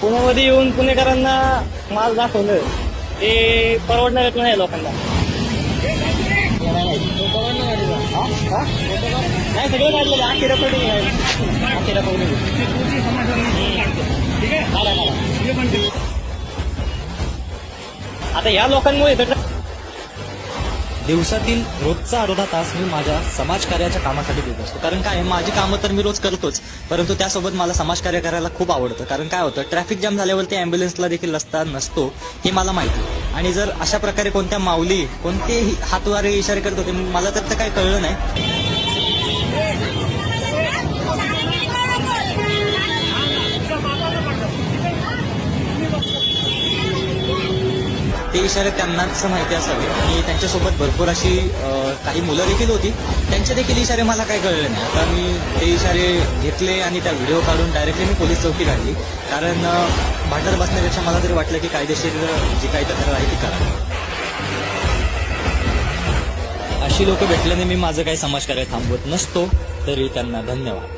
पुण्यामध्ये येऊन पुणेकरांना माल दाखवलं ते परवडणार नाही लोकांना? नाही सगळं काढलेलं आखी रेकॉर्डिंग आहे आखी रेकॉर्डिंग आता या लोकांमुळे दिवसातील रोजचा अर्धा तास मी माझ्या समाजकार्याच्या कामासाठी देत असतो. कारण काय माझी कामं तर मी रोज करतोच. परंतु त्यासोबत मला समाजकार्य करायला खूप आवडतं. कारण काय होतं ट्रॅफिक जाम झाल्यावरती अँब्युलन्सला देखील रस्ता नसतो हे मला माहिती आणि जर अशा प्रकारे कोणत्या माऊली कोणतेही हातवारे इशारे करत होते मला तर काही कळलं नाही. ते इशारे त्यांनाच माहिती असावे. आणि त्यांच्यासोबत भरपूर अशी काही मुलं देखील होती. त्यांचे देखील इशारे मला काही कळले नाही. आता मी ते इशारे घेतले आणि त्या व्हिडिओ काढून डायरेक्टली मी पोलीस चौकी काढली कारण अ, भांडत बसण्यापेक्षा मला तरी वाटलं की कायदेशीर जी काही तक्रार आहे ती करा. अशी लोक भेटल्याने मी माझं काही समाजकार्य थांबवत नसतो तरी त्यांना धन्यवाद.